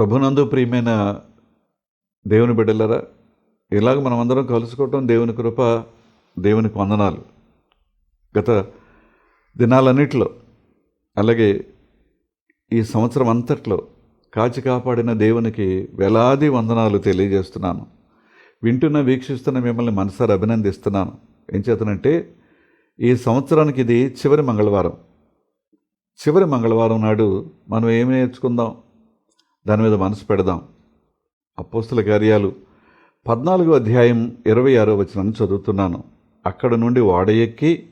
ప్రభునందు ప్రియమైన దేవుని బిడ్డలరా ఇలాగ మనం అందరం కలుసుకోవటం దేవుని కృప దేవునికి వందనాలు. గత దినాలన్నిట్లో అలాగే ఈ సంవత్సరం అంతట్లో కాచి కాపాడిన దేవునికి వేలాది వందనాలు తెలియజేస్తున్నాను. వింటున్న వీక్షిస్తున్న మిమ్మల్ని మనసారి అభినందిస్తున్నాను. ఏం చేతనంటే ఈ సంవత్సరానికి ఇది చివరి మంగళవారం. చివరి మంగళవారం నాడు మనం ఏమి నేర్చుకుందాం? దాని మీద మనసు పెడదాం. అపోస్తుల కార్యాలు పద్నాలుగో అధ్యాయం ఇరవై ఆరో వచనం చదువుతున్నాను. అక్కడ నుండి వాడయెక్కి ఎక్కి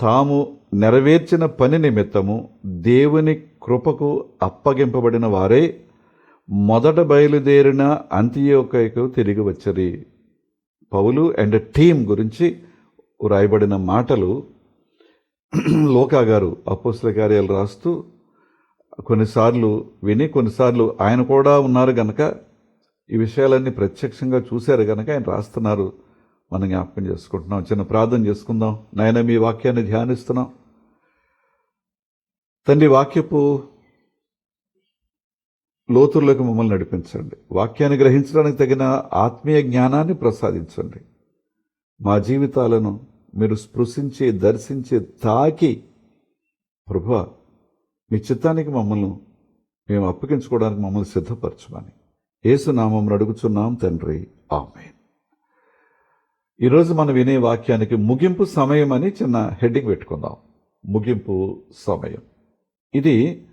తాము నెరవేర్చిన పని నిమిత్తము దేవుని కృపకు అప్పగింపబడిన వారే మొదట బయలుదేరిన అంత్యోకకు తిరిగి వచ్చరి. పౌలు అండ్ టీం గురించి వ్రాయబడిన మాటలు లోకా గారు అపోస్తుల కార్యాలు రాస్తూ కొన్నిసార్లు విని కొన్నిసార్లు ఆయన కూడా ఉన్నారు గనక ఈ విషయాలన్నీ ప్రత్యక్షంగా చూశారు గనక ఆయన రాస్తున్నారు. మనం జ్ఞాపకం చేసుకుంటున్నాం. చిన్న ప్రార్థన చేసుకుందాం. నాయన మీ వాక్యాన్ని ధ్యానిస్తున్నాం. తండ్రి వాక్యపు లోతుల్లోకి మమ్మల్ని నడిపించండి. వాక్యాన్ని గ్రహించడానికి తగిన ఆత్మీయ జ్ఞానాన్ని ప్రసాదించండి. మా జీవితాలను మీరు స్పృశించి దర్శించి తాకి ప్రభు మీ చిత్తానికి మమ్మల్ని మేము అప్పగించుకోవడానికి మమ్మల్ని సిద్ధపరచమని. ఏసునామం అడుగుచున్నాం తండ్రి. ఆమె ఈరోజు మనం వినే వాక్యానికి ముగింపు సమయం అని చిన్న హెడ్డింగ్ పెట్టుకుందాం. ముగింపు సమయం. ఇది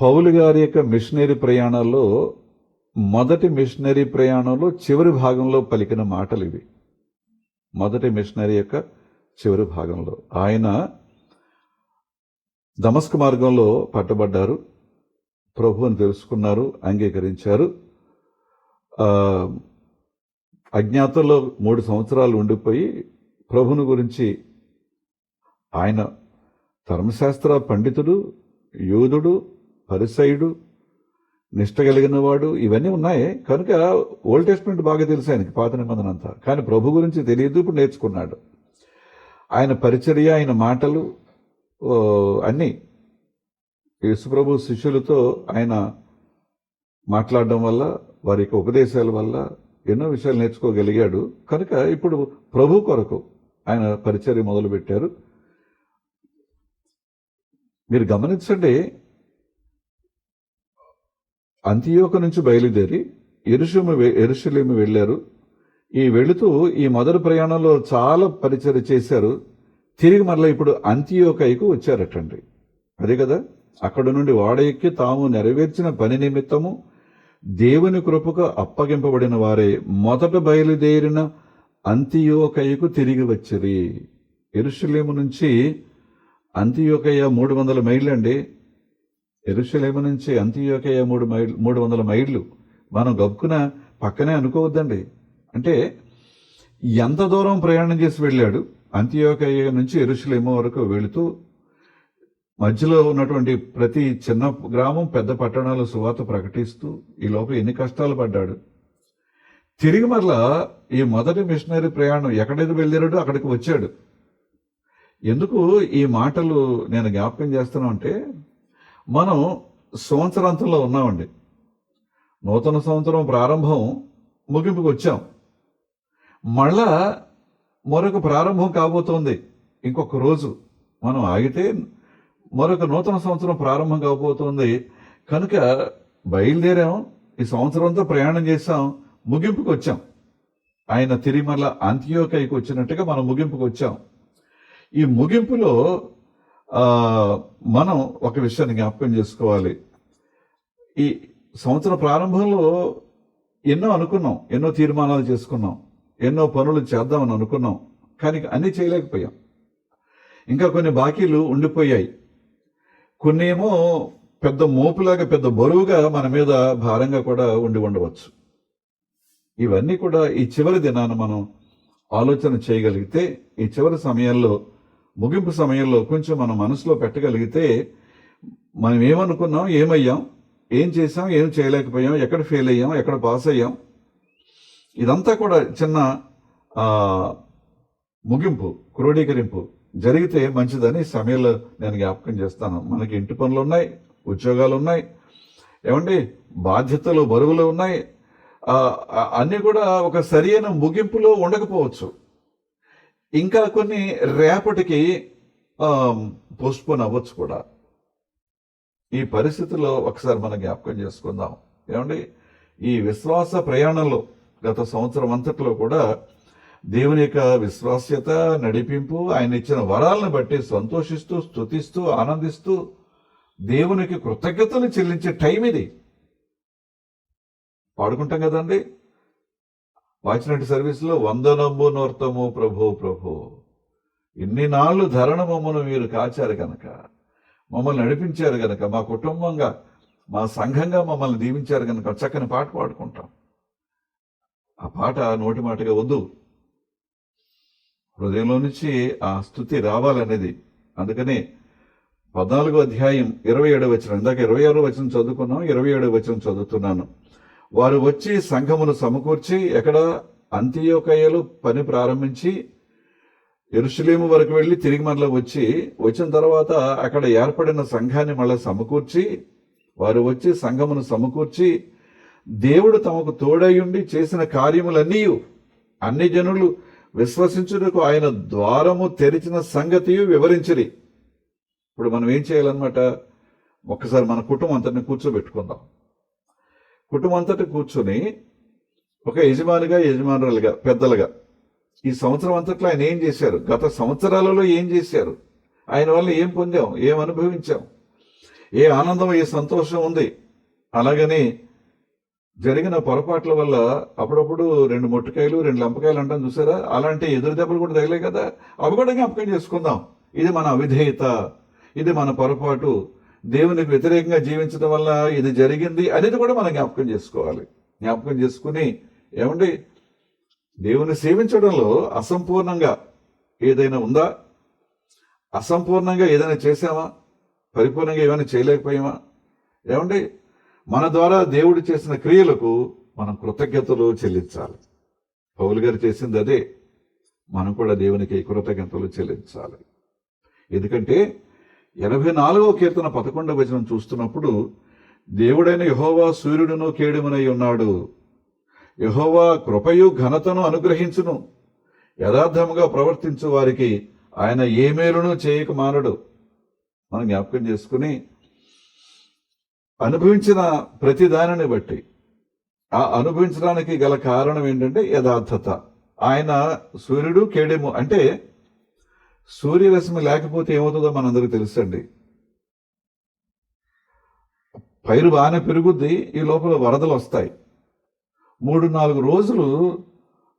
పౌలు గారి యొక్క మిషనరీ ప్రయాణాల్లో మొదటి మిషనరీ ప్రయాణంలో చివరి భాగంలో పలికిన మాటలు ఇవి. మొదటి మిషనరీ యొక్క చివరి భాగంలో. ఆయన దమస్క మార్గంలో పట్టబడ్డారు. ప్రభువుని తెలుసుకున్నారు అంగీకరించారు. అజ్ఞాతంలో మూడు సంవత్సరాలు ఉండిపోయి ప్రభుని గురించి ఆయన ధర్మశాస్త్ర పండితుడు యూదుడు పరిసయుడు నిష్ట కలిగిన వాడు ఇవన్నీ ఉన్నాయి. కనుక ఓల్డ్ టెస్ట్మెంట్ బాగా తెలుసు ఆయనకి పాత నిబంధన అంతా. కానీ ప్రభు గురించి తెలియదు ఇప్పుడు నేర్చుకున్నాడు. ఆయన పరిచర్య ఆయన మాటలు అన్నీ. యేసుప్రభు శిష్యులతో ఆయన మాట్లాడడం వల్ల వారి యొక్క ఉపదేశాల వల్ల ఎన్నో విషయాలు నేర్చుకోగలిగాడు. కనుక ఇప్పుడు ప్రభు కొరకు ఆయన పరిచర్య మొదలుపెట్టారు. మీరు గమనించండి అంత్యోక నుంచి బయలుదేరి ఎరుషుము ఎరుషులేమి వెళ్ళారు. ఈ వెళుతూ ఈ మొదటి ప్రయాణంలో చాలా పరిచర్య చేశారు. తిరిగి మరలా ఇప్పుడు అంత్యోకైకు వచ్చారటండి. అదే కదా అక్కడ నుండి వాడ ఎక్కి తాము నెరవేర్చిన పని నిమిత్తము దేవుని కృపకు అప్పగింపబడిన వారే మొదట బయలుదేరిన అంత్యోకయ్యకు తిరిగి వచ్చిరి. ఎరుషులేము నుంచి అంత్యోకయ్య మూడు వందల మైళ్ళు అండి. ఎరుషులేము నుంచి అంత్యోకయ్య మూడు మైల్ మూడు వందల మైళ్ళు. మనం గబుకున పక్కనే అనుకోవద్దండి. అంటే ఎంత దూరం ప్రయాణం చేసి వెళ్ళాడు? అంత్యోకయ్య నుంచి ఎరుసలేము వరకు వెళుతూ మధ్యలో ఉన్నటువంటి ప్రతి చిన్న గ్రామం పెద్ద పట్టణాలు సువాత ప్రకటిస్తూ ఈ లోపల ఎన్ని కష్టాలు పడ్డాడు. తిరిగి మరలా ఈ మొదటి మిషనరీ ప్రయాణం ఎక్కడైతే వెళ్ళాడో అక్కడికి వచ్చాడు. ఎందుకు ఈ మాటలు నేను జ్ఞాపకం చేస్తున్నా అంటే మనం సంవత్సరాంతంలో ఉన్నామండి. నూతన సంవత్సరం ప్రారంభం ముగింపుకు వచ్చాం. మళ్ళా మరొక ప్రారంభం కాబోతోంది. ఇంకొక రోజు మనం ఆగితే మరొక నూతన సంవత్సరం ప్రారంభం కాబోతోంది. కనుక బయలుదేరాం. ఈ సంవత్సరంతో ప్రయాణం చేసాం ముగింపుకు వచ్చాం. ఆయన తిరిమల అంత్యోకైకి వచ్చినట్టుగా మనం ముగింపుకు వచ్చాం. ఈ ముగింపులో మనం ఒక విషయాన్ని జ్ఞాపకం చేసుకోవాలి. ఈ సంవత్సరం ప్రారంభంలో ఎన్నో అనుకున్నాం. ఎన్నో తీర్మానాలు చేసుకున్నాం. ఎన్నో పనులు చేద్దామని అనుకున్నాం కానీ అన్నీ చేయలేకపోయాం. ఇంకా కొన్ని బాకీలు ఉండిపోయాయి. కొన్ని ఏమో పెద్ద మోపులాగా పెద్ద బరువుగా మన మీద భారంగా కూడా ఉండి ఉండవచ్చు. ఇవన్నీ కూడా ఈ చివరి దినాన మనం ఆలోచన చేయగలిగితే ఈ చివరి సమయంలో ముగింపు సమయంలో కొంచెం మన మనసులో పెట్టగలిగితే మనం ఏమనుకున్నాం ఏమయ్యాం ఏం చేసాం ఏం చేయలేకపోయాం ఎక్కడ ఫెయిల్ అయ్యాం ఎక్కడ పాస్ అయ్యాం ఇదంతా కూడా చిన్న ముగింపు క్రోడీకరింపు. జరిగితే మంచిదని సమయంలో నేను జ్ఞాపకం చేస్తాను. మనకి ఇంటి పనులు ఉన్నాయి ఉద్యోగాలు ఉన్నాయి. ఏమండి? బాధ్యతలు బరువులు ఉన్నాయి. అన్నీ కూడా ఒక సరియైన ముగింపులో ఉండకపోవచ్చు. ఇంకా కొన్ని రేపటికి పోస్ట్పోన్ అవ్వచ్చు కూడా. ఈ పరిస్థితిలో ఒకసారి మనం జ్ఞాపకం చేసుకుందాం. ఏమండి? ఈ విశ్వాస ప్రయాణంలో గత సంవత్సరం అంతట్లో కూడా దేవుని యొక్క విశ్వాస్యత నడిపింపు ఆయన ఇచ్చిన వరాలను బట్టి సంతోషిస్తూ స్తుతిస్తూ ఆనందిస్తూ దేవునికి కృతజ్ఞతలు చెల్లించే టైం ఇది. పాడుకుంటాం కదండి? వాచినట్టు సర్వీస్లో వందనము నోర్తము ప్రభు ప్రభు. ఇన్ని నాళ్ళు ధరణ మమ్మను మీరు కాచారు కనుక మమ్మల్ని నడిపించారు కనుక మా కుటుంబంగా మా సంఘంగా మమ్మల్ని దీవించారు కనుక చక్కని పాట పాడుకుంటాం. ఆ పాట నోటి మాటగా వద్దు. హృదయంలో నుంచి ఆ స్థుతి రావాలనేది. అందుకనే పద్నాలుగో అధ్యాయం ఇరవై ఏడవ వచనం ఇందాక ఇరవై ఆరో వచనం చదువుకున్నాం ఇరవై ఏడవ వచనం చదువుతున్నాను. వారు వచ్చి సంఘమును సమకూర్చి ఎక్కడ అంత్యోకయ్యలు పని ప్రారంభించి ఎరుసలేము వరకు వెళ్ళి తిరిగి మరలా వచ్చి వచ్చిన తర్వాత అక్కడ ఏర్పడిన సంఘాన్ని మళ్ళీ సమకూర్చి వారు వచ్చి సంఘమును సమకూర్చి దేవుడు తమకు తోడయుండి చేసిన కార్యములన్నీ అన్ని జనులు విశ్వసించుటకు ఆయన ద్వారము తెరిచిన సంగతి వివరించిరి. ఇప్పుడు మనం ఏం చేయాలన్నమాట? ఒక్కసారి మన కుటుంబం అంతటిని కూర్చోబెట్టుకుందాం. కుటుంబం అంతటి కూర్చొని ఒక యజమానిగా యజమానులుగా పెద్దలుగా ఈ సంవత్సరం అంతట్లో ఆయన ఏం చేశారు? గత సంవత్సరాలలో ఏం చేశారు? ఆయన వల్ల ఏం పొందాం? ఏం అనుభవించాం? ఏ ఆనందం ఏ సంతోషం ఉంది? అలాగని జరిగిన పొరపాట్ల వల్ల అప్పుడప్పుడు రెండు ముట్టకాయలు రెండు లంపకాయలు అంటాం చూసారా? అలాంటి ఎదురు దెబ్బలు కూడా తగిలే కదా? అవి కూడా జ్ఞాపకం చేసుకుందాం. ఇది మన అవిధేయత ఇది మన పొరపాటు. దేవునికి వ్యతిరేకంగా జీవించడం వల్ల ఇది జరిగింది అనేది కూడా మనం జ్ఞాపకం చేసుకోవాలి. జ్ఞాపకం చేసుకుని ఏమండి? దేవుని సేవించడంలో అసంపూర్ణంగా ఏదైనా ఉందా? అసంపూర్ణంగా ఏదైనా చేసామా పరిపూర్ణంగా ఏమైనా చేయలేకపోయామా? ఏమండి? మన ద్వారా దేవుడు చేసిన క్రియలకు మనం కృతజ్ఞతలు చెల్లించాలి. పౌలు గారు చేసింది అదే. మనం కూడా దేవునికి కృతజ్ఞతలు చెల్లించాలి. ఎందుకంటే ఎనభై నాలుగవ కీర్తన పదకొండవ వచనం చూస్తున్నప్పుడు దేవుడైన యహోవా సూర్యుడును కేడుమునై ఉన్నాడు. యహోవా కృపయు ఘనతను అనుగ్రహించును. యథార్థముగా ప్రవర్తించు వారికి ఆయన ఏ మేలును చేయక మానడు. మనం జ్ఞాపకం చేసుకుని అనుభవించిన ప్రతి దానిని బట్టి. ఆ అనుభవించడానికి గల కారణం ఏంటంటే యథార్థత. ఆయన సూర్యుడు కేడెము అంటే సూర్యరశ్మి లేకపోతే ఏమవుతుందో మనందరికీ తెలుసండి. పైరు బాగానే పెరుగుద్ది ఈ లోపల వరదలు వస్తాయి. మూడు నాలుగు రోజులు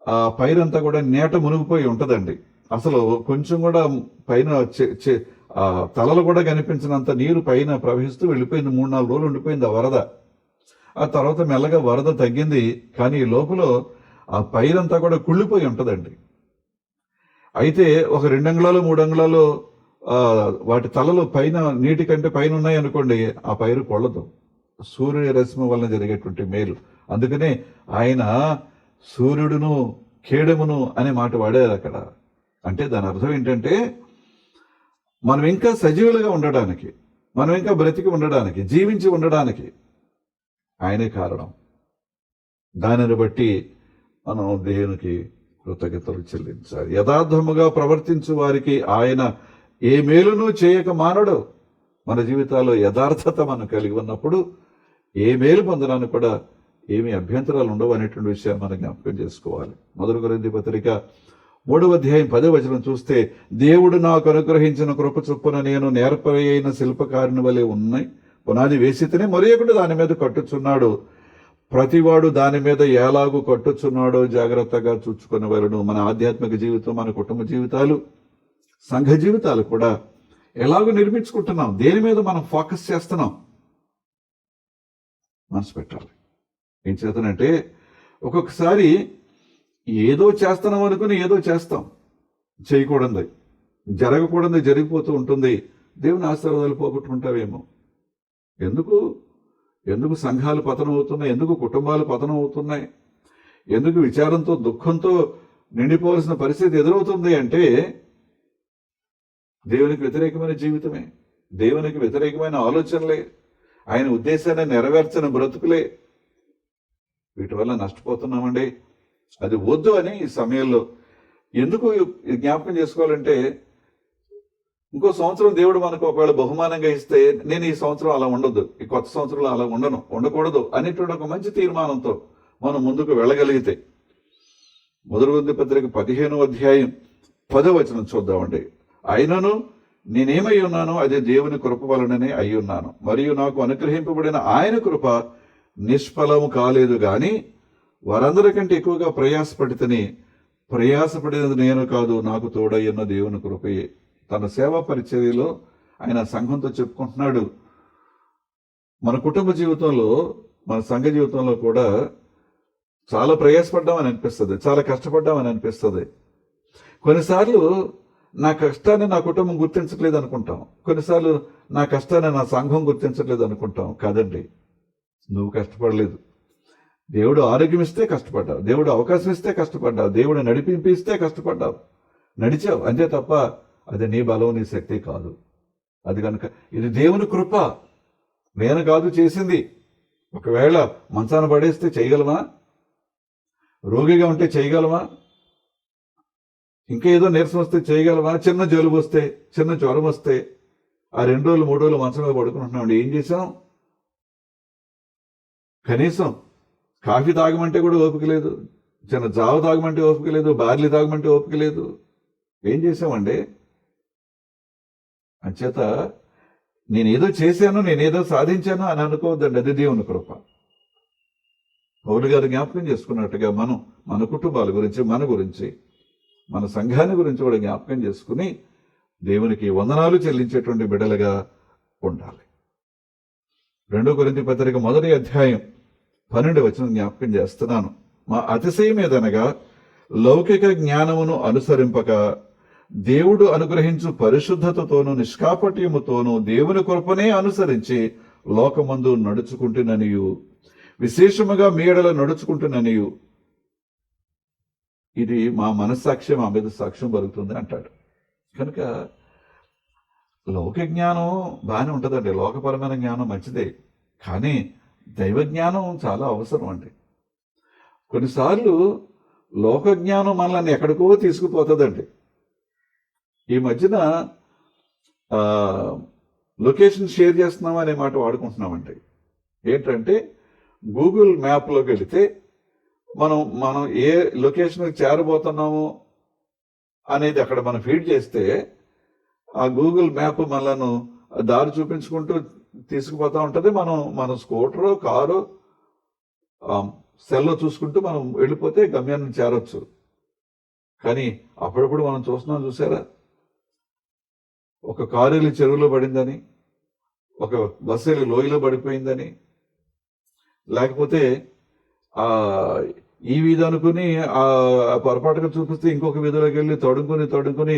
ఆ పైరంతా కూడా నేట మునిగిపోయి ఉంటుందండి. అసలు కొంచెం కూడా పైన చె- చే ఆ తలలు కూడా కనిపించినంత నీరు పైన ప్రవహిస్తూ వెళ్ళిపోయింది. మూడు నాలుగు రోజులు ఉండిపోయింది ఆ వరద. ఆ తర్వాత మెల్లగా వరద తగ్గింది. కానీ ఈ లోపల ఆ పైరంతా కూడా కుళ్ళిపోయి ఉంటుందండి. అయితే ఒక రెండు అంగుళాలు మూడు అంగుళాలు వాటి తలలు పైన నీటి కంటే పైన ఉన్నాయి అనుకోండి ఆ పైరు కొళ్ళదు. సూర్యరశ్మి వలన జరిగేటువంటి మేలు. అందుకనే ఆయన సూర్యుడును కేడమును అనే మాట వాడారు అక్కడ అంటే దాని అర్థం ఏంటంటే మనం ఇంకా సజీవులుగా ఉండడానికి మనం ఇంకా బ్రతికి ఉండడానికి జీవించి ఉండడానికి ఆయనే కారణం. దానిని బట్టి మనం దేవునికి కృతజ్ఞతలు చెల్లించాలి. యథార్థముగా ప్రవర్తించు వారికి ఆయన ఏ మేలును చేయక మానడు. మన జీవితాల్లో యథార్థత మనం కలిగి ఉన్నప్పుడు ఏ మేలు పొందడానికి కూడా ఏమి అభ్యంతరాలు ఉండవు అనేటువంటి విషయాన్ని మనం జ్ఞాపకం చేసుకోవాలి. మొదటి గురించి పత్రిక మూడవ అధ్యాయం పదో వచనం చూస్తే దేవుడు నాకు అనుగ్రహించిన కృప చొప్పున నేను నేర్పరైన శిల్పకారుని వలె ఉన్నాయి పునాది వేసితేనే మరి ఒకటి దాని మీద కట్టుచున్నాడు. ప్రతివాడు దాని మీద ఎలాగూ కట్టుచున్నాడో జాగ్రత్తగా చూచుకునే వలను మన ఆధ్యాత్మిక జీవితం మన కుటుంబ జీవితాలు సంఘ జీవితాలు కూడా ఎలాగో నిర్మించుకుంటున్నాం దేని మీద మనం ఫోకస్ చేస్తున్నాం? మనసు పెట్టాలి. ఏం చేతనంటే ఒక్కొక్కసారి ఏదో చేస్తున్నాం అనుకుని ఏదో చేస్తాం. చేయకూడదు. జరగకూడదు జరిగిపోతూ ఉంటుంది. దేవుని ఆశీర్వాదాలు పోగొట్టుకుంటావేమో. ఎందుకు? ఎందుకు సంఘాలు పతనం అవుతున్నాయి ఎందుకు కుటుంబాలు పతనం అవుతున్నాయి ఎందుకు విచారంతో దుఃఖంతో నిండిపోవలసిన పరిస్థితి ఎదురవుతుంది అంటే దేవునికి వ్యతిరేకమైన జీవితమే. దేవునికి వ్యతిరేకమైన ఆలోచనలే. ఆయన ఉద్దేశాన్ని నెరవేర్చిన బ్రతుకులే. వీటి వల్ల నష్టపోతున్నామండి. అది వద్దు అని ఈ సమయంలో ఎందుకు జ్ఞాపకం చేసుకోవాలంటే ఇంకో సంవత్సరం దేవుడు మనకు ఒకవేళ బహుమానంగా ఇస్తే నేను ఈ సంవత్సరం అలా ఉండదు ఈ కొత్త సంవత్సరంలో అలా ఉండను ఉండకూడదు అనేటువంటి ఒక మంచి తీర్మానంతో మనం ముందుకు వెళ్ళగలిగితే. మొదటి వంద పత్రిక పదిహేను అధ్యాయం పదవచనం చూద్దామండి. అయినను నేనేమై ఉన్నానో అది దేవుని కృప వలననే అయి ఉన్నాను. మరియు నాకు అనుగ్రహింపబడిన ఆయన కృప నిష్ఫలము కాలేదు కానీ వారందరికంటే ఎక్కువగా ప్రయాసపడితేనే ప్రయాసపడేది నేను కాదు నాకు తోడయ్యన్న దేవుని కృపయే. తన సేవా పరిచర్యలో ఆయన సంఘంతో చెప్పుకుంటున్నాడు. మన కుటుంబ జీవితంలో మన సంఘ జీవితంలో కూడా చాలా ప్రయాసపడ్డామని అనిపిస్తుంది చాలా కష్టపడ్డామని అనిపిస్తుంది. కొన్నిసార్లు నా కష్టాన్ని నా కుటుంబం గుర్తించట్లేదు అనుకుంటాం. కొన్నిసార్లు నా కష్టాన్ని నా సంఘం గుర్తించట్లేదు అనుకుంటాం. కాదండి నువ్వు కష్టపడలేదు. దేవుడు ఆరోగ్యం ఇస్తే కష్టపడ్డావు. దేవుడు అవకాశం ఇస్తే కష్టపడ్డావు. దేవుడు నడిపింపు ఇస్తే కష్టపడ్డావు. నడిచావు. అంతే తప్ప అది నీ బలం నీ శక్తి కాదు. అది కనుక ఇది దేవుని కృప. నేను కాదు చేసింది. ఒకవేళ మంచాన పడేస్తే చేయగలమా? రోగిగా ఉంటే చేయగలమా? ఇంకా ఏదో నీరసం వస్తే చేయగలమా? చిన్న జలుబు వస్తే చిన్న జ్వరం వస్తే ఆ రెండు రోజులు మూడు రోజులు మంచం మీద పడుకుంటున్నాం ఏం చేసాం కనీసం కాఫీ తాగమంటే కూడా ఓపిక లేదు. చిన్న జావ తాగమంటే ఓపిక లేదు బార్లీ తాగమంటే ఓపిక లేదు. ఏం చేసామండి అంచేత నేనేదో చేశాను నేనేదో సాధించాను అని అనుకోవద్దండి. అది దేవుని కృప. పౌలు గారు జ్ఞాపకం చేసుకున్నట్టుగా మనం మన కుటుంబాల గురించి మన గురించి మన సంఘాన్ని గురించి కూడా జ్ఞాపకం చేసుకుని దేవునికి వందనాలు చెల్లించేటువంటి బిడ్డలుగా ఉండాలి. రెండో గురించి పత్రిక మొదటి అధ్యాయం పన్నెండు వచనం జ్ఞాపకం చేస్తున్నాను. మా అతిశయం ఏదనగా లౌకిక జ్ఞానమును అనుసరింపక దేవుడు అనుగ్రహించు పరిశుద్ధతతోనూ నిష్కాపట్యముతోనూ దేవుని కృపనే అనుసరించి లోకమందు నడుచుకుంటుననియు. విశేషముగా మీడల నడుచుకుంటుననియు. ఇది మా మనస్సాక్ష్యం మా మీద సాక్ష్యం పలుకుతుంది అంటాడు. కనుక లౌకిక జ్ఞానం బాగానే ఉంటుందండి. లోకపరమైన జ్ఞానం మంచిదే. కానీ దైవ జ్ఞానం చాలా అవసరం అండి. కొన్నిసార్లు లోకజ్ఞానం మనల్ని ఎక్కడికో తీసుకుపోతుందండి. ఈ మధ్యన లొకేషన్ షేర్ చేస్తున్నాం అనే మాట వాడుకుంటున్నామండి. ఏంటంటే గూగుల్ మ్యాప్లోకి వెళితే మనం మనం ఏ లొకేషన్కి చేరబోతున్నాము అనేది అక్కడ మనం ఫీడ్ చేస్తే ఆ గూగుల్ మ్యాప్ మనలను దారి చూపించుకుంటూ తీసుకుపోతూ ఉంటుంది. మనం మన స్కూటరు కారు సెల్లో చూసుకుంటూ మనం వెళ్ళిపోతే గమ్యాన్ని చేరొచ్చు. కానీ అప్పుడప్పుడు మనం చూస్తున్నాం చూసారా? ఒక కారు వెళ్ళి చెరువులో పడిందని ఒక బస్సు వెళ్ళి లోయలో పడిపోయిందని లేకపోతే ఈ వీధి అనుకుని ఆ పొరపాటుగా చూపిస్తే ఇంకొక వీధిలోకి వెళ్ళి తడుకుని తడుకుని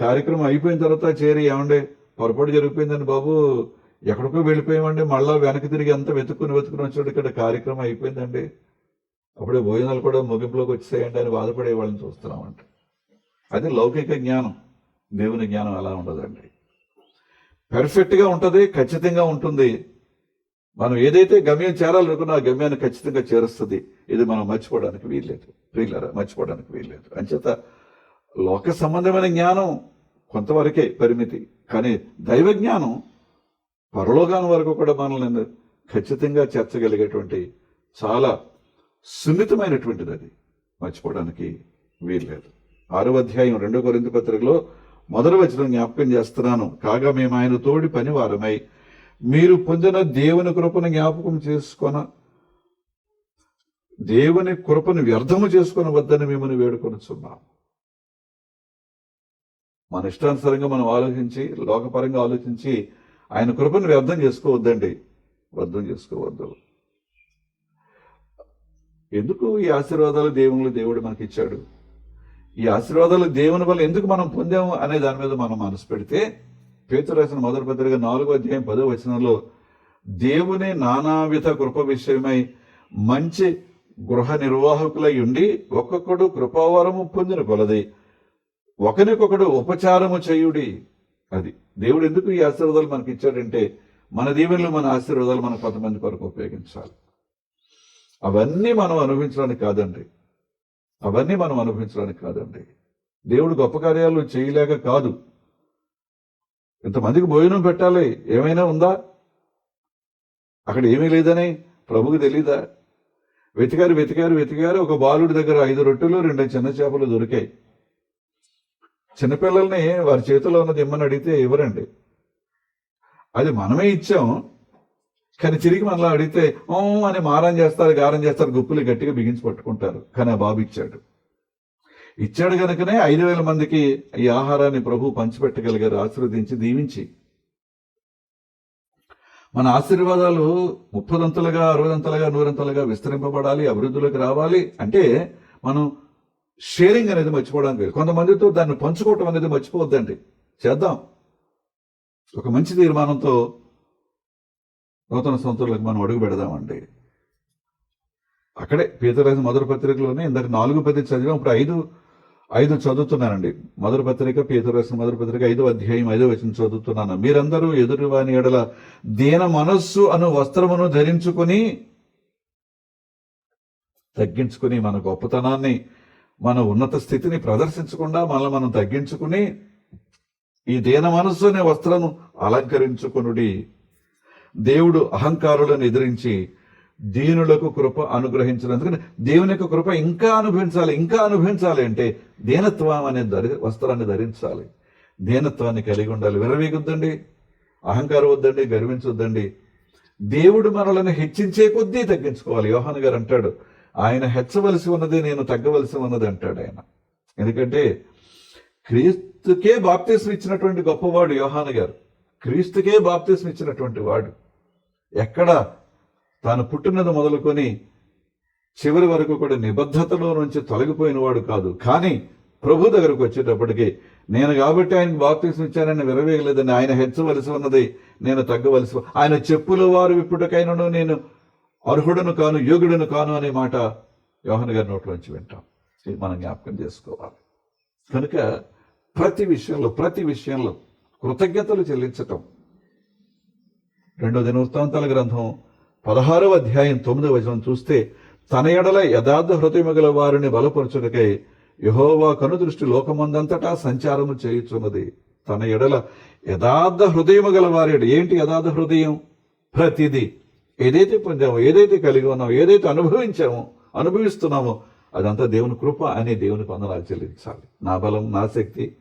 కార్యక్రమం అయిపోయిన తర్వాత చేరి ఏమండే పొరపాటు జరిగిపోయిందని బాబు. ఎక్కడికో వెళ్ళిపోయామండి. మళ్ళా వెనక్కి తిరిగి అంతా వెతుక్కుని వెతుకుని వచ్చాడు ఇక్కడ కార్యక్రమం అయిపోయిందండి. అప్పుడే భోజనాలు కూడా ముగింపులోకి వచ్చేయండి అని బాధపడే వాళ్ళని చూస్తున్నామంట అది లౌకిక జ్ఞానం. దేవుని జ్ఞానం అలా ఉండదండి. పెర్ఫెక్ట్గా ఉంటుంది ఖచ్చితంగా ఉంటుంది. మనం ఏదైతే గమ్యం చేరాలనుకున్నా ఆ గమ్యాన్ని ఖచ్చితంగా చేరుస్తుంది. ఇది మనం మర్చిపోవడానికి వీల్లేదు. ప్రియులరా మర్చిపోవడానికి వీల్లేదు. అంచేత లోక సంబంధమైన జ్ఞానం కొంతవరకే పరిమితి. కానీ దైవ జ్ఞానం వరకు కూడా మనల్ని ఖచ్చితంగా చేర్చగలిగేటువంటి చాలా సున్నితమైనటువంటిది అది. మర్చిపోవడానికి వీల్లేదు. ఆరో అధ్యాయం రెండో కొరింత పత్రికలో మొదటి వచనం జ్ఞాపకం చేస్తున్నాను. కాగా మేము ఆయన తోడి పనివారమై మీరు పొందిన దేవుని కృపను జ్ఞాపకం చేసుకొన దేవుని కృపను వ్యర్థము చేసుకొని వద్దని మిమ్మల్ని వేడుకొనుచున్నాం. మన ఇష్టానుసారంగా మనం ఆలోచించి లోకపరంగా ఆలోచించి ఆయన కృపను వ్యర్థం చేసుకోవద్దండి. వ్యర్థం చేసుకోవద్దు. ఎందుకు ఈ ఆశీర్వాదాలు దేవుని దేవుడు మనకి ఇచ్చాడు ఈ ఆశీర్వాదాలు దేవుని వల్ల ఎందుకు మనం పొందాము అనే దాని మీద మనం మనసు పెడితే పేతురు రాసిన మొదటి పత్రిక నాలుగో అధ్యాయం పదో వచనంలో దేవుని నానావిధ కృప విషయమై మంచి గృహ నిర్వాహకులై ఉండి ఒక్కొక్కడు కృపావరము పొందిన కొలది. ఒకరికొకడు ఉపచారము చేయుడి. అది దేవుడు ఎందుకు ఈ ఆశీర్వాదాలు మనకి ఇచ్చాడంటే మన దీవెనలు మన ఆశీర్వాదాలు మన కొంతమంది కొరకు ఉపయోగించాలి. అవన్నీ మనం అనుభవించడానికి కాదండి. అవన్నీ మనం అనుభవించడానికి కాదండి. దేవుడు గొప్ప కార్యాలు చేయలేక కాదు. ఇంతమందికి భోజనం పెట్టాలి. ఏమైనా ఉందా? అక్కడ ఏమీ లేదని ప్రభుకు తెలీదా? వెతికారు వెతికారు వెతికారు. ఒక బాలుడి దగ్గర ఐదు రొట్టెలు రెండు చిన్న చేపలు దొరికాయి. చిన్నపిల్లల్ని వారి చేతిలో ఉన్నది ఇమ్మని అడిగితే ఇవ్వరండి. అది మనమే ఇచ్చాం కానీ తిరిగి మనలో అడిగితే ఓ అని మారం చేస్తారు గారం చేస్తారు గుప్పులు గట్టిగా బిగించి పట్టుకుంటారు. కానీ ఆ బాబు ఇచ్చాడు. ఇచ్చాడు కనుకనే ఐదు వేల మందికి ఈ ఆహారాన్ని ప్రభు పంచిపెట్టగలిగారు ఆశీర్వదించి దీవించి. మన ఆశీర్వాదాలు ముప్పదంతలుగా అరవదంతలుగా నూరంతలుగా విస్తరింపబడాలి అభివృద్ధిలోకి రావాలి. అంటే మనం షేరింగ్ అనేది మర్చిపోవడానికి లేదు. కొంతమందితో దాన్ని పంచుకోవటం అనేది మర్చిపోవద్దండి. చేద్దాం. ఒక మంచి తీర్మానంతో నూతన సంవత్సరాలకు మనం అడుగు పెడదామండి. అక్కడే పీతరాజు మొదటి పత్రికలోనే ఇందాక నాలుగు పత్రిక చదివాం ఇప్పుడు ఐదు ఐదు చదువుతున్నానండి. మొదటి పత్రిక పీతరాజు మొదటి పత్రిక ఐదో అధ్యాయం ఐదో వచ్చిన చదువుతున్నాను. మీరందరూ ఎదురువాని ఎడల దీన మనస్సు అను వస్త్రమును ధరించుకుని తగ్గించుకుని మన గొప్పతనాన్ని మన ఉన్నత స్థితిని ప్రదర్శించకుండా మనల్ని మనం తగ్గించుకుని ఈ దీన మనస్సు అనే వస్త్రము అలంకరించుకునుడి. దేవుడు అహంకారులను ఎదిరించి దీనులకు కృప అనుగ్రహించడం ఎందుకంటే దేవుని యొక్క కృప ఇంకా అనుభవించాలి ఇంకా అనుభవించాలి అంటే దీనత్వం అనే ధరి వస్త్రాన్ని ధరించాలి. దీనత్వాన్ని కలిగి ఉండాలి. విరవీగొద్దండి అహంకారం వద్దండి గర్వించొద్దండి. దేవుడు మనలను హెచ్చించే కొద్దీ తగ్గించుకోవాలి. యోహాన్ గారు అంటాడు ఆయన హెచ్చవలసి ఉన్నది నేను తగ్గవలసి ఉన్నది అంటాడు ఆయన. ఎందుకంటే క్రీస్తుకే బాప్తీసం ఇచ్చినటువంటి గొప్పవాడు యోహాన్ గారు. క్రీస్తుకే బాప్తీసం ఇచ్చినటువంటి వాడు. ఎక్కడ తాను పుట్టినది మొదలుకొని చివరి వరకు కూడా నిబద్ధతలో నుంచి తొలగిపోయిన వాడు కాదు. కానీ ప్రభు దగ్గరకు వచ్చేటప్పటికి నేను కాబట్టి ఆయనకు బాప్తీసం ఇచ్చానని విరవేయలేదని ఆయన హెచ్చవలసి ఉన్నది నేను తగ్గవలసి ఆయన చెప్పుల వారు ఇప్పటికైనాను నేను అర్హుడను కాను యోగుడను కాను అనే మాట యోహన్ గారి నోట్లోంచి వింటాం. ఇది మనం జ్ఞాపకం చేసుకోవాలి. కనుక ప్రతి విషయంలో ప్రతి విషయంలో కృతజ్ఞతలు చెల్లించటం. రెండో దినవృత్తాంతాల గ్రంథం పదహారవ అధ్యాయం తొమ్మిదవ వచనం చూస్తే తన ఎడల యథార్థ హృదయము గల వారిని బలపరచుటకై యహోవా కనుదృష్టి లోకమందంతటా సంచారము చేయుచున్నది. తన ఎడల యథార్థ హృదయము గల వారి ఏంటి యథార్థ హృదయం? ప్రతిదీ. ఏదైతే పొందామో ఏదైతే కలిగి ఉన్నామో ఏదైతే అనుభవించామో అనుభవిస్తున్నామో అదంతా దేవుని కృప అనే దేవుని వందనాలు చెల్లించాలి నా బలం నా శక్తి.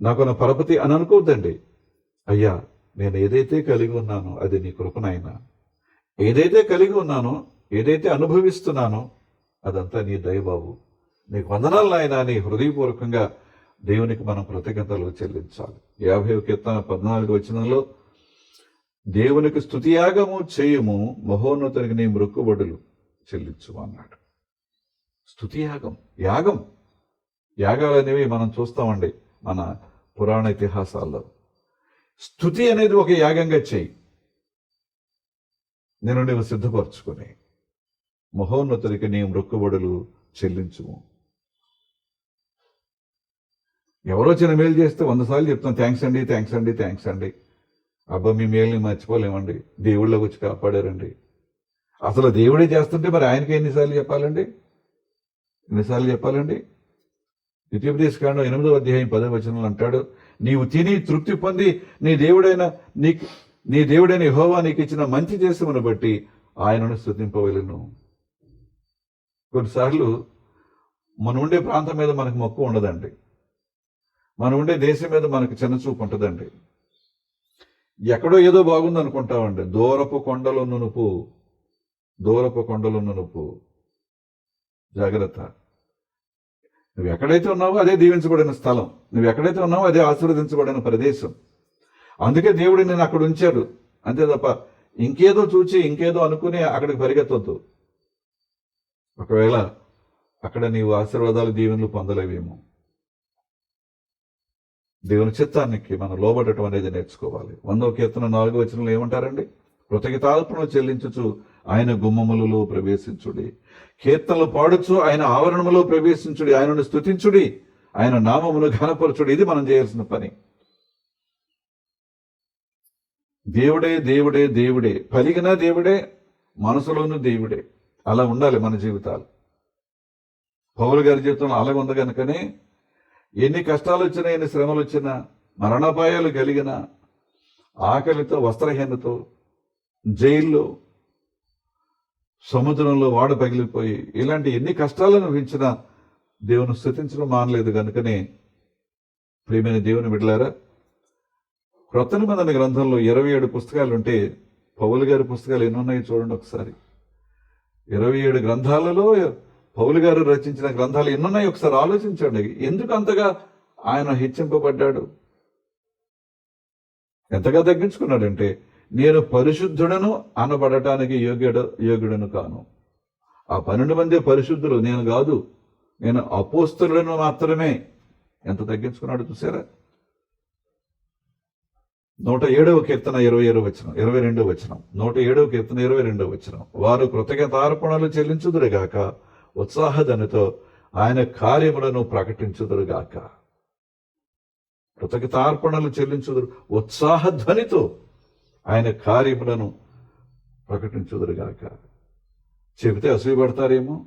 నాకున్న పరపతి అని అనుకోవద్దండి. అయ్యా నేను ఏదైతే కలిగి ఉన్నానో అది నీ కృపనైనా. ఏదైతే కలిగి ఉన్నానో ఏదైతే అనుభవిస్తున్నానో అదంతా నీ దయబాబు. నీకు వందనాలు నాయనా నీ హృదయపూర్వకంగా దేవునికి మనం కృతజ్ఞతలు చెల్లించాలి. యాభై కీర్తన పద్నాలుగు వచనంలో దేవునికి స్థుతియాగము చేయము మహోన్నతునికి నీ మృక్కుబడులు చెల్లించు అన్నాడు. స్థుతియాగం యాగం. యాగాలు అనేవి మనం చూస్తామండి మన పురాణ ఇతిహాసాల్లో. స్థుతి అనేది ఒక యాగంగా చేయి. నేను నీవు సిద్ధపరచుకొని మహోన్నతుడికి నీ మృక్కుబడులు చెల్లించుము. ఎవరో చిన్న మేలు చేస్తే వంద సార్లు చెప్తాను థ్యాంక్స్ అండి థ్యాంక్స్ అండి థ్యాంక్స్ అండి. అబ్బా మీ మేల్ని మర్చిపోలేమండి. దేవుళ్ళకి వచ్చి కాపాడారండి. అసలు దేవుడే చేస్తుంటే మరి ఆయనకి ఎన్నిసార్లు చెప్పాలండి? ఎన్నిసార్లు చెప్పాలండి? ద్వితీయోపదేశ కాండం ఎనిమిదో అధ్యాయం పదో వచనంలో అంటాడు నీవు తిని తృప్తి పొంది నీ దేవుడైన నీకు నీ దేవుడైన హోవా నీకు ఇచ్చిన మంచి దేశమును బట్టి ఆయనను స్థుతింపవలను కొన్నిసార్లు మనం ఉండే ప్రాంతం మీద మనకు మొక్కు ఉండదండి. మనం ఉండే దేశం మీద మనకు చిన్న చూపు ఉంటుందండి. ఎక్కడో ఏదో బాగుంది అనుకుంటామండి దూరపు కొండలు నునుపు దూరపు కొండలు నునుపు. జాగ్రత్త. నువ్వు ఎక్కడైతే ఉన్నావో అదే దీవించబడిన స్థలం. నువ్వు ఎక్కడైతే ఉన్నావో అదే ఆశీర్వదించబడిన ప్రదేశం. అందుకే దేవుడు నేను అక్కడ ఉంచాడు. అంతే తప్ప ఇంకేదో చూచి ఇంకేదో అనుకుని అక్కడికి పరిగెత్తొద్దు. ఒకవేళ అక్కడ నీవు ఆశీర్వాదాలు దీవెనలు పొందలేవేమో. దేవుని చిత్తానికి మనం లోబడటం అనేది నేర్చుకోవాలి. వందో కీర్తన నాలుగో వచనంలో ఏమంటారండి? కృతజ్ఞతార్పణలు చెల్లించుచు ఆయన గుమ్మములలో ప్రవేశించుడి. కీర్తనలు పాడుచు ఆయన ఆవరణములో ప్రవేశించుడి. ఆయనను స్తుతించుడి. ఆయన నామమును ఘనపరచుడి. ఇది మనం చేయాల్సిన పని. దేవుడే దేవుడే దేవుడే. పలిగినా దేవుడే మనసులోనూ దేవుడే. అలా ఉండాలి మన జీవితాలు. పౌలు గారి జీవితంలో అలాగ ఉంది కనుకనే ఎన్ని కష్టాలు వచ్చినా ఎన్ని శ్రమలు వచ్చినా మరణాపాయాలు కలిగిన ఆకలితో వస్త్రహీనతో జైల్లో సముద్రంలో వాడ పగిలిపోయి ఇలాంటి ఎన్ని కష్టాలను అనుభవించినా దేవుని స్థుతించడం మానలేదు కనుకనే ప్రియమైన దేవుని బిడ్డలారా క్రొత్త నిబంధన గ్రంథంలో ఇరవై ఏడు పుస్తకాలు ఉంటే పౌలు గారి పుస్తకాలు ఎన్ని ఉన్నాయో చూడండి ఒకసారి. ఇరవై ఏడు గ్రంథాలలో పౌలు గారు రచించిన గ్రంథాలు ఎన్నున్నాయి? ఒకసారి ఆలోచించండి. ఎందుకు అంతగా ఆయన హెచ్చింపబడ్డాడు? ఎంతగా తగ్గించుకున్నాడంటే నేను పరిశుద్ధుడను అనబడటానికి యోగ్యుడు యోగ్యుడను కాను. ఆ పన్నెండు మంది పరిశుద్ధులు. నేను కాదు నేను అపోస్తులను మాత్రమే. ఎంత తగ్గించుకున్నాడు చూసారా నూట ఏడవ కీర్తన ఇరవై ఏడవ వచ్చిన ఇరవై రెండవ వచనం నూట ఏడవ కీర్తన ఇరవై రెండవ వచనం. వారు కృతజ్ఞతార్పణలు చెల్లించుదురుగాక ఉత్సాహధనితో ఆయన కార్యములను ప్రకటించుదురుగాక. కృతజ్ఞతార్పణలు చెల్లించుదురు ఉత్సాహధ్వనితో ఆయన కార్యములను ప్రకటించుదురుగాక. చెబితే అసూయపడతారేమో?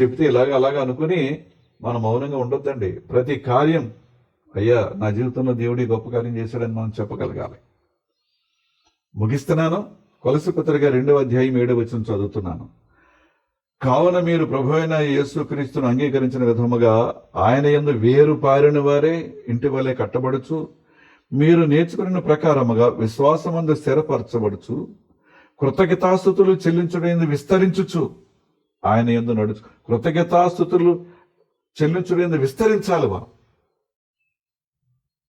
చెబితే ఇలాగ అలాగ అనుకుని మనం మౌనంగా ఉండొద్దండి. ప్రతి కార్యం అయ్యా నా జీవితంలో దేవుడి గొప్ప కార్యం చేశాడని మనం చెప్పగలగాలి. ముగిస్తున్నాను. కొలసి పత్రిక రెండవ అధ్యాయం ఏడవ వచ్చిన చదువుతున్నాను. కావున మీరు ప్రభు అయిన యేసుక్రీస్తును అంగీకరించిన విధముగా ఆయన యందు వేరు పారిన వారే ఇంటి వలె కట్టబడుచు మీరు నేర్చుకున్న ప్రకారముగా విశ్వాసమందు స్థిరపరచబడుచు కృతజ్ఞతాస్థుతులు చెల్లించుడైంది విస్తరించుచు ఆయన ఎందు నడుచు కృతజ్ఞతాస్థుతులు చెల్లించుడైంది విస్తరించాలి మనం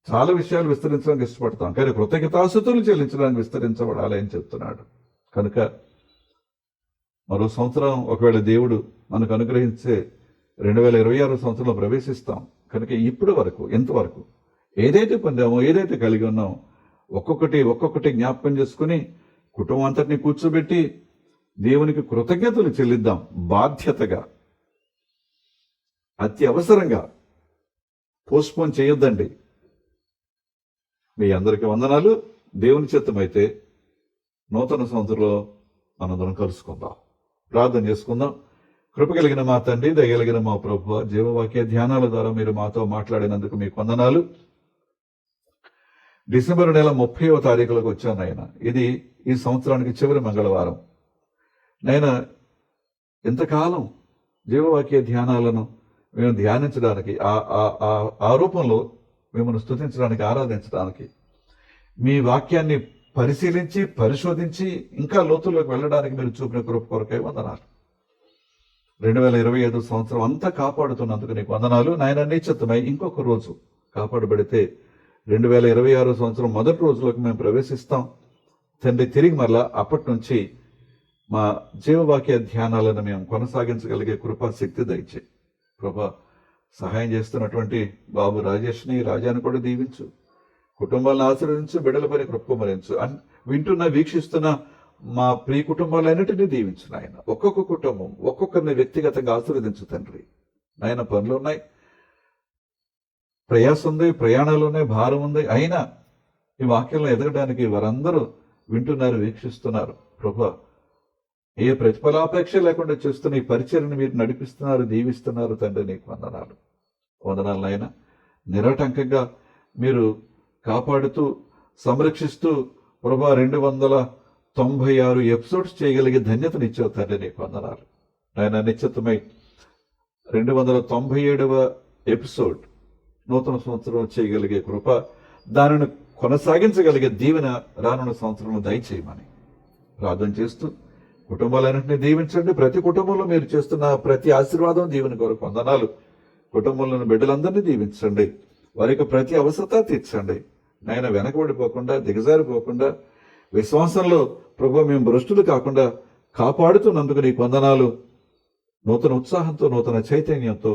చాలా విషయాలు విస్తరించడానికి ఇష్టపడతాం కానీ కృతజ్ఞతాస్థుతులు చెల్లించడానికి విస్తరించబడాలి అని చెప్తున్నాడు. కనుక మరో సంవత్సరం ఒకవేళ దేవుడు మనకు అనుగ్రహించే రెండు వేల ఇరవై ఆరు సంవత్సరంలో ప్రవేశిస్తాం. కనుక ఇప్పటి వరకు ఎంతవరకు? ఏదైతే పొందామో ఏదైతే కలిగి ఉన్నామో ఒక్కొక్కటి ఒక్కొక్కటి జ్ఞాపకం చేసుకుని కుటుంబం అంతటిని కూర్చోబెట్టి దేవునికి కృతజ్ఞతలు చెల్లిద్దాం బాధ్యతగా. అతి అవసరంగా. పోస్ట్పోన్ చేయొద్దండి. మీ అందరికీ వందనాలు. దేవుని చిత్తమైతే నూతన సంవత్సరంలో మనందరం కలుసుకుందాం. ప్రార్థన చేసుకుందాం. కృప కలిగిన మా తండ్రి దయగలిగిన మా ప్రభు జీవవాక్య ధ్యానాల ద్వారా మీరు మాతో మాట్లాడినందుకు మీకు వందనాలు. డిసెంబర్ నెల ముప్పైవ తారీఖులకు వచ్చాను ఆయన. ఇది ఈ సంవత్సరానికి చివరి మంగళవారం. నేను ఎంతకాలం జీవవాక్య ధ్యానాలను మేము ధ్యానించడానికి ఆ ఆ- ఆ- ఆ రూపంలో మిమ్మల్ని స్తుతించడానికి ఆరాధించడానికి మీ వాక్యాన్ని పరిశీలించి పరిశోధించి ఇంకా లోతుల్లోకి వెళ్ళడానికి మీరు చూపిన కృప కొరకై వందనాలు. రెండు వేల ఇరవై ఐదు సంవత్సరం అంతా కాపాడుతున్నందుకు నీకు వందనాలు. నాయన నిశ్చితమై ఇంకొక రోజు కాపాడబడితే రెండు వేల ఇరవై ఆరు సంవత్సరం మొదటి రోజులోకి మేము ప్రవేశిస్తాం. తండ్రి తిరిగి మరలా అప్పటి నుంచి మా జీవవాక్య ధ్యానాలను మేము కొనసాగించగలిగే కృపా శక్తి దయచే కృప సహాయం చేస్తున్నటువంటి బాబు రాజేష్ని రాజాని కూడా దీవించు. కుటుంబాలను ఆశ్రయించు బిడ్డల పని కృపమరించు అన్ వింటున్న వీక్షిస్తున్న మా ప్రియ కుటుంబాలన్నిటినీ దీవించు నాయన. ఒక్కొక్క కుటుంబం ఒక్కొక్కరిని వ్యక్తిగతంగా ఆశీర్వదించు తండ్రి. నాయన పనులు ఉన్నాయి. ప్రయాస ఉంది ప్రయాణాలు ఉన్నాయి భారం ఉంది. అయినా ఈ వాక్యంలో ఎదగడానికి వారందరూ వింటున్నారు వీక్షిస్తున్నారు. ప్రభు ఏ ప్రతిఫలాపేక్ష లేకుండా చేస్తున్న ఈ పరిచయను మీరు నడిపిస్తున్నారు దీవిస్తున్నారు తండ్రి నీకు వందనాలు. వందనాలు నాయన. నిరాటంకంగా మీరు కాపాడుతూ సంరక్షిస్తూ ప్రభా రెండు వందల తొంభై ఆరు ఎపిసోడ్స్ చేయగలిగే ధన్యతనిచ్చావు తండ్రి నీకు వందనాలు. నాయన నిశ్చితమై రెండు వందల తొంభై ఏడవ ఎపిసోడ్ నూతన సంవత్సరం చేయగలిగే కృప దానిని కొనసాగించగలిగే దీవెన రానున్న సంవత్సరంలో దయచేయమని ప్రార్థన చేస్తూ కుటుంబాలన్నింటినీ దీవించండి. ప్రతి కుటుంబంలో మీరు చేస్తున్న ప్రతి ఆశీర్వాదం దీవెన కొరకు వందనాలు. కుటుంబంలోని బిడ్డలందరినీ దీవించండి. వారికి ప్రతి అవసరత తీర్చండి. నాయన వెనకబడిపోకుండా దిగజారిపోకుండా విశ్వాసంలో ప్రభు మేము భ్రష్టులు కాకుండా కాపాడుతున్నందుకు నీ పొందనాలు నూతన ఉత్సాహంతో నూతన చైతన్యంతో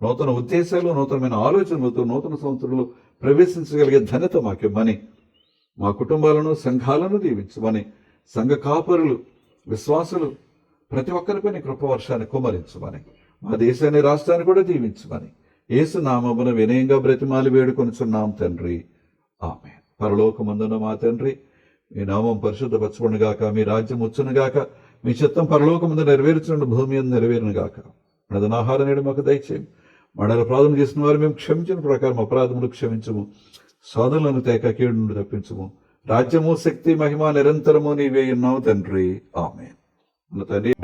నూతన ఉద్దేశాలు నూతనమైన ఆలోచనలతో నూతన సంవత్సరంలో ప్రవేశించగలిగే ధన్యత మాకిమ్మని మా కుటుంబాలను సంఘాలను దీవించమని సంఘ కాపరులు విశ్వాసులు ప్రతి ఒక్కరిపై నీ కృపవర్షాన్ని కుమరించమని మా దేశాన్ని రాష్ట్రాన్ని కూడా దీవించమని. ఏసునామమున వినయంగా బ్రతిమాలి వేడుకొనుచున్నాం తండ్రి. ఆమె పరలోకమందున మా తండ్రి మీ నామం పరిశుద్ధపరచబడిన గాక మీ రాజ్యం వచ్చునుగాక మీ చిత్తం పరలోకమందు ముందు భూమి అందు నెరవేరునుగాక. మనదన ఆహారం నేడు మాకు దయచేయం మనల అపరాధం చేసిన వారు మేము క్షమించిన ప్రకారం అపరాధములు క్షమించము. సోదరులను తేక కీడు నుండి తప్పించము రాజ్యము శక్తి మహిమ నిరంతరము నీవే ఉన్నావు తండ్రి. ఆమె తండ్రి